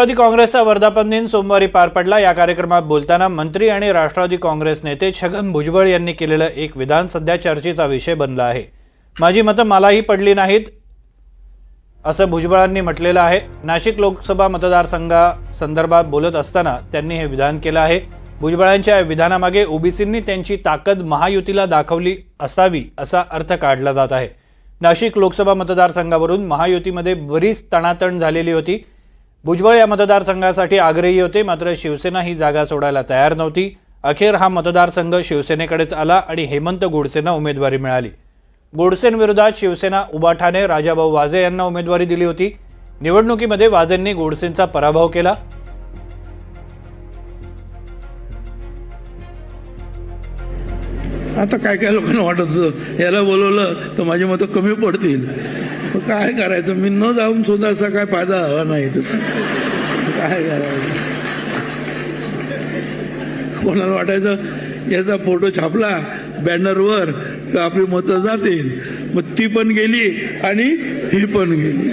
राष्ट्रवादी काँग्रेसचा वर्धापन दिन सोमवारी पार पडला. या कार्यक्रमात बोलताना मंत्री आणि राष्ट्रवादी काँग्रेस नेते छगन भुजबळ यांनी केलेलं एक विधान सध्या चर्चेचा विषय बनला आहे. माझी मतं मलाही पडली नाहीत असं भुजबळांनी म्हटलेलं आहे. नाशिक लोकसभा मतदारसंघासंदर्भात बोलत असताना त्यांनी हे विधान केलं आहे. भुजबळांच्या या विधानामागे ओबीसींनी त्यांची ताकद महायुतीला दाखवली असावी असा अर्थ काढला जात आहे. नाशिक लोकसभा मतदारसंघावरून महायुतीमध्ये बरीच तणातण झालेली होती. भुजबळ या मतदारसंघासाठी आग्रही होते मात्र शिवसेना ही जागा सोडायला तयार नव्हती. अखेर हा मतदारसंघ शिवसेनेकडेच आला आणि हेमंत गोडसेंना उमेदवारी मिळाली. गोडसेंविरोधात शिवसेना उबाठाने राजाभाऊ वाजे यांना उमेदवारी दिली होती. निवडणुकीमध्ये वाजेंनी गोडसेंचा पराभव केला. आता काय काय लोकांना वाटत याला बोलवलं तर माझी मतं कमी पडतील. काय करायचं? मी न जाऊन सुद्धा काय फायदा झाला नाही. तर काय करायचं? कोणाला वाटायचं याचा फोटो छापला बॅनरवर तर आपली मतं जातील. मग ती पण गेली आणि ही पण गेली.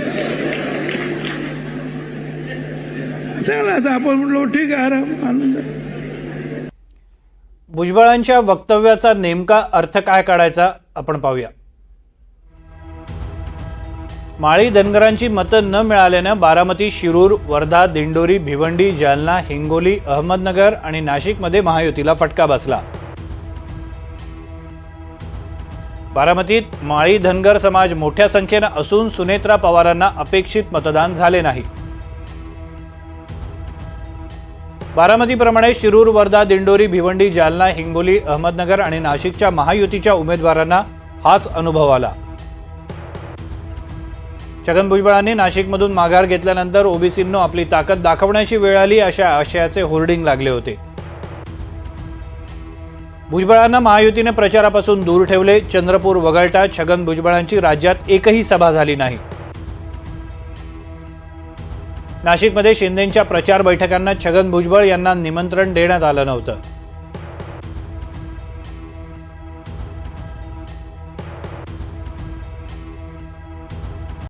त्याला आता आपण म्हटलो ठीक आहे आराम आनंद. भुजबळांच्या वक्तव्याचा नेमका अर्थ काय काढायचा आपण पाहूया. माळी धनगरांची मतं न मिळाल्यानं बारामती शिरूर वर्धा दिंडोरी भिवंडी जालना हिंगोली अहमदनगर आणि नाशिकमध्ये महायुतीला फटका बसला. बारामतीत माळी धनगर समाज मोठ्या संख्येनं असून सुनेत्रा पवारांना अपेक्षित मतदान झाले नाही. बारामतीप्रमाणे शिरूर वर्धा दिंडोरी भिवंडी जालना हिंगोली अहमदनगर आणि नाशिकच्या महायुतीच्या उमेदवारांना हाच अनुभव आला. छगन भुजबळांनी नाशिकमधून माघार घेतल्यानंतर ओबीसींनो आपली ताकद दाखवण्याची वेळ आली अशा आशयाचे होर्डिंग लागले होते. भुजबळांना महायुतीने प्रचारापासून दूर ठेवले. चंद्रपूर वगळता छगन भुजबळांची राज्यात एकही सभा झाली नाही. नाशिकमध्ये शिंदेंच्या प्रचार बैठकांना छगन भुजबळ यांना निमंत्रण देण्यात आलं नव्हतं.